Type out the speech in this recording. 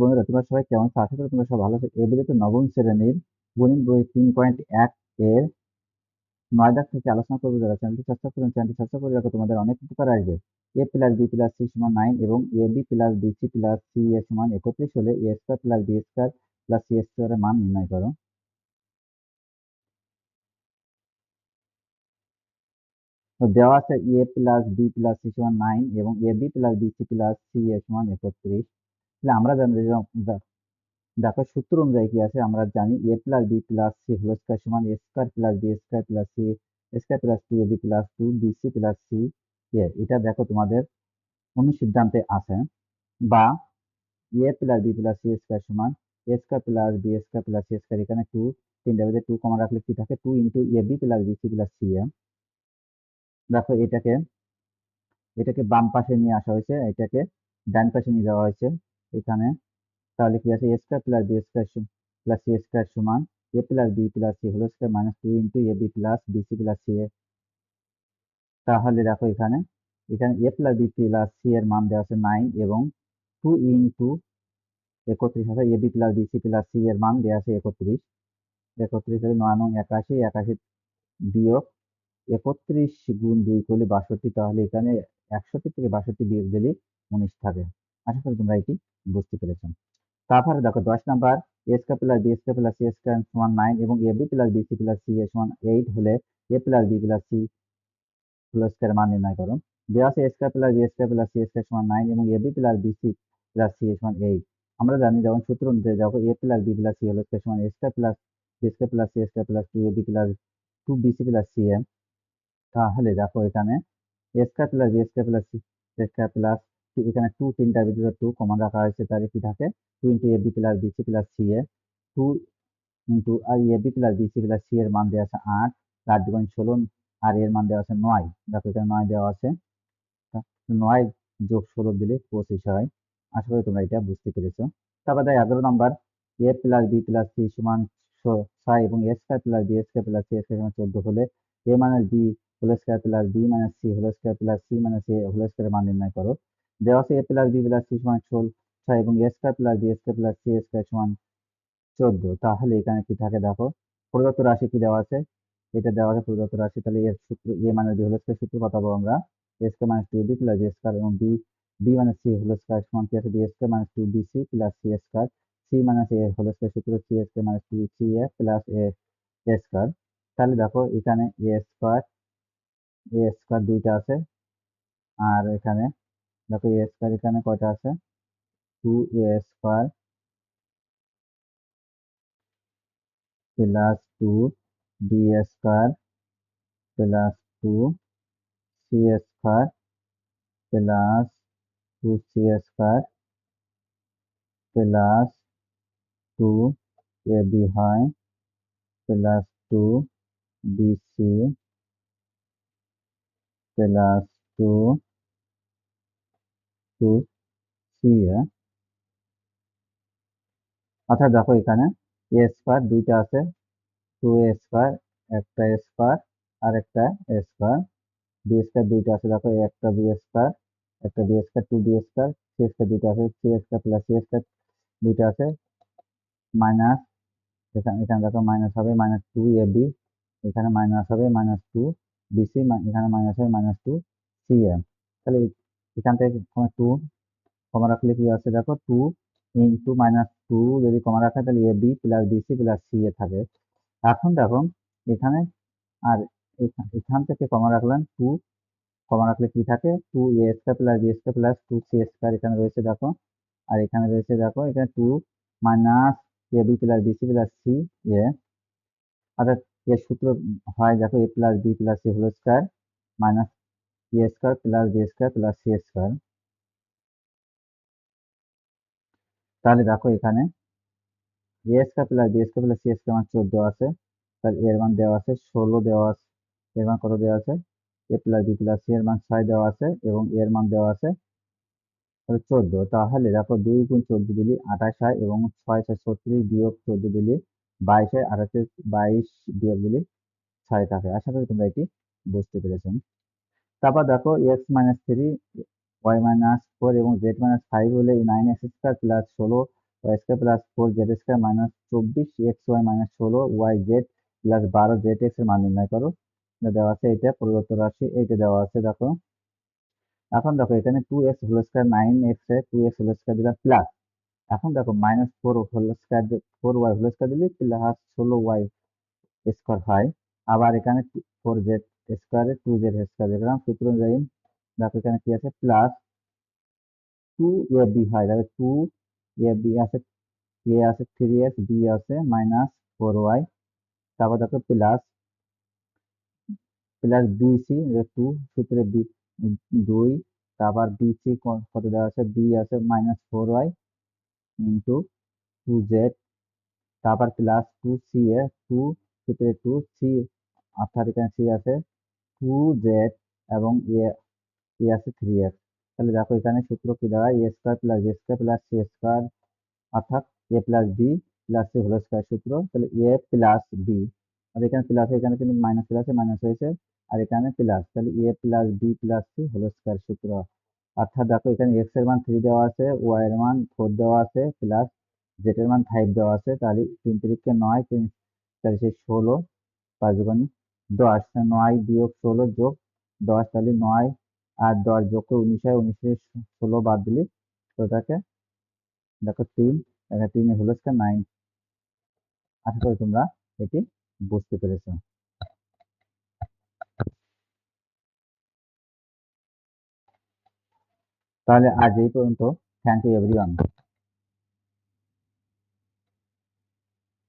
বন্ধুরা, তোমরা সবাই কেমন আছো? আশা করি তোমরা সবাই ভালো আছো। এই ভিডিওতে নবম শ্রেণির গণিত বই তিন পয়েন্ট এক এর নয় থেকে আলোচনা করব যারা। চ্যানেলটি সাবস্ক্রাইব করুন চ্যানেলটি সাবস্ক্রাইব করে রাখো, তোমাদের অনেক উপকার আসবে। A plus B plus C সমান নাইন এবং A B plus B C plus C A সমান একত্রিশ হলে A square plus B square plus C স্কোয়ারের মান নির্ণয় করো। দেওয়া আছে A plus B plus C সমান নাইন এবং A B plus B C plus C A সমান একত্রিশ। তাহলে আমরা জানি দেখো সূত্র অনুযায়ী কি আছে? আমরা জানি A plus B plus C whole square সমান A square plus B square plus C square plus two B plus two B C plus C A এটা দেখো তোমাদের অনুসিদ্ধান্তে আছে, বা A plus B plus C square সমান A square plus B square plus C square এখানে two তিনটা ভিতরে টু কমন রাখলে কি থাকে? Two into A B plus B C plus C A দেখো এটাকে এটাকে বাম পাশে নিয়ে আসা হয়েছে, এটাকে ডান পাশে নিয়ে যাওয়া হয়েছে। এখানে, তাহলে কি আছে? A square plus B square plus C square সমান A plus B plus C whole square minus two into A B plus B C plus C A তাহলে দেখো এখানে এখানে A plus B plus C এর মান দেওয়া আছে nine এবং টু ইন্টু একত্রিশ আছে A B plus B C plus C এর মান দেওয়া আছে একত্রিশ। একত্রিশ হলে নয় নং একাশি একাশি বিয়োগ একত্রিশ গুণ দুই করলে বাষট্টি, তাহলে এখানে একষট্টি থেকে বাষট্টি বিয়োগ দিলে উনিশ থাকে। আশা করি তোমরা এটি বুঝতে পেরেছ তারপরে দেখো দশ number A square plus B square plus C square সমান নাইন এবং A B plus B C plus C A সমান এইট হলে A plus B plus C plus square মান নির্ণয় করো দেওয়া আছে A square plus B square plus C square সমান নাইন এবং A B plus B C plus C S সমান এইট আমরা জানি যেমন সূত্র অনুযায়ী দেখো A plus B plus C whole square সমান A square plus B square plus C square plus two A B plus two B C plus C A তাহলে দেখো এখানে A square plus B square plus C square plus এখানে two তিনটার ভিতরে two common রাখা হয়েছে, তাহলে কি থাকে? Two into A B plus B C plus C A two into R A B plus B C plus C এর মান দেওয়া আছে আট আট দুগুণ ষোলো, আর এর মান দেওয়া আছে নয়। দেখো এখানে নয় দেওয়া আছে। নয় যোগ ষোলো দিলে পঁচিশ হয়। আশা করি তোমরা এটা বুঝতে পেরেছ। তারপর দেয় এগারো number. A plus B plus C সমান ছয় এবং A square plus B square plus C square সমান চোদ্দ হলে A minus B whole square plus B minus C whole square plus C minus A whole square মান নির্ণয় করো। দেওয়া আছে A plus B plus C সমান ষোল ছয় এবং A square plus B square plus C square সমান চোদ্দ তাহলে এখানে কি থাকে দেখো? প্রদত্ত রাশি কি দেওয়া আছে? এটা দেওয়া আছে প্রদত্ত রাশি। তাহলে এর সূত্র এ মানে বি হোল স্কোয়ার সূত্র পাতাবো আমরা। A square minus two B plus square এবং B B minus C whole square সমান কি আছে? B square minus two B C plus C square C minus A whole square সূত্র C square minus two C A plus A square তাহলে দেখো, এখানে A square A square দুইটা আছে। আর এখানে দেখো এ স্কোয়ার এখানে কয়টা আছে two A square plus two B square plus two C square plus two C square plus two A B হয় plus two B C plus two two C A অর্থাৎ দেখো এখানে এ স্কোয়ার দুইটা আছে। Two A square একটা square আর একটা square B square দুইটা আছে, দেখো একটা বি স্কোয়ার একটা B square two B square C square দুইটা আছে C square plus C square দুইটা আছে। মাইনাস এখানে এখানে দেখো মাইনাস হবে মাইনাস টু এ বি এখানে মাইনাস হবে মাইনাস টু বিসি এখানে মাইনাস হবে মাইনাস টু সি এম তাহলে এখান থেকে টু কমা রাখলে কি আছে? দেখো টু ইন্টু মাইনাস টু যদি কমা রাখে, তাহলে A B plus B C plus C A থাকে। এখন দেখো, এখানে আর এখান থেকে কমা রাখলেন টু কমা রাখলে কি থাকে? Two A square plus B square plus two C square এখানে রয়েছে, দেখো। আর এখানে রয়েছে, দেখো, এখানে two minus A B plus BC plus C A অর্থাৎ এর সূত্র হয়, দেখো A plus B plus C whole square minus A square plus B square plus C তাহলে দেখো এখানে A square plus B square plus C square মান চোদ্দ আছে। তাহলে এর মান দেওয়া আছে ষোলো দেওয়া আছে। এর মান কত দেওয়া আছে? A plus B plus C এর মান ছয় দেওয়া আছে এবং এর মান দেওয়া আছে তাহলে চোদ্দ। তাহলে দেখো দুই গুণ চোদ্দ দিলি আঠাশ হয় এবং ছয় ছয় ছত্রিশ বিয়োগ চোদ্দ দিলি বাইশ হয়। আঠাশে বাইশ বিয়োগ দিলি ছয় থাকে আশা করি তোমরা এটি বুঝতে পেরেছ। তারপর দেখো X minus three Y minus four এবং জেড মাইনাস ফাইভ হলে নাইন এক্স স্কোয়ার প্লাস ষোলো Y square plus four Z square minus চব্বিশ এক্স ওয়াই মাইনাস ষোলো ওয়াই জেড প্লাস বারো জেড এক্সের মান নির্ণয় করো। দেওয়া আছে এটা, পরিবর্তন রাশি এইটা দেওয়া আছে, দেখো। এখন দেখো এখানে two X whole square nine X এ টু এক্স হোল স্কোয়ার দিলাম প্লাস এখন দেখো minus four whole square four Y whole square দিলে প্লাস ষোলো ওয়াই স্কোয়ার হয়। আবার এখানে ফোর জেড স্কোয়ারে টু জেড স্কোয়ার দেখলাম, সূত্র অনুযায়ী দেখো এখানে কি আছে? প্লাস টু এ বি হয়। দেখো টু এ বি আছে এ আছে থ্রি এক্স বি আছে মাইনাস ফোর ওয়াই তারপর দেখো plus plus B C two সূত্রে বি দুই। তারপর বি সি কত দেওয়া আছে? বি আছে minus four Y into two Z তারপর plus two C A two সূত্রে টু সি অর্থাৎ এখানে সি আছে টু জেড এবং এ এ আছে থ্রি এক্স তাহলে দেখো এখানে সূত্র কি দাঁড়ায়? A square plus B square plus C square অর্থাৎ A plus B plus C whole square সূত্র। তাহলে এ প্লাস বি আর এখানে প্লাস এখানে কিন্তু মাইনাস প্লাসে মাইনাস হয়েছে। আর এখানে প্লাস তাহলে A plus B plus C whole square সূত্র। অর্থাৎ দেখো এখানে এক্সের মান থ্রি দেওয়া আছে ওয়াই এর মান ফোর দেওয়া আছে প্লাস জেড এর মান ফাইভ দেওয়া আছে। তাহলে তিন তিরিখকে নয়, তিন সেই ষোলো, পাঁচ দশ নয় বিয়োগ ষোলো যোগ দশ, তাহলে নয় আর দশ যোগ করে উনিশ হয়, উনিশে ষোলো বাদ দিলে ওটাকে দেখো তিন, এখানে তিনে হলো নাইন আশা করি তোমরা এটি বুঝতে পেরেছ। তাহলে আজ এই পর্যন্ত। Thank you everyone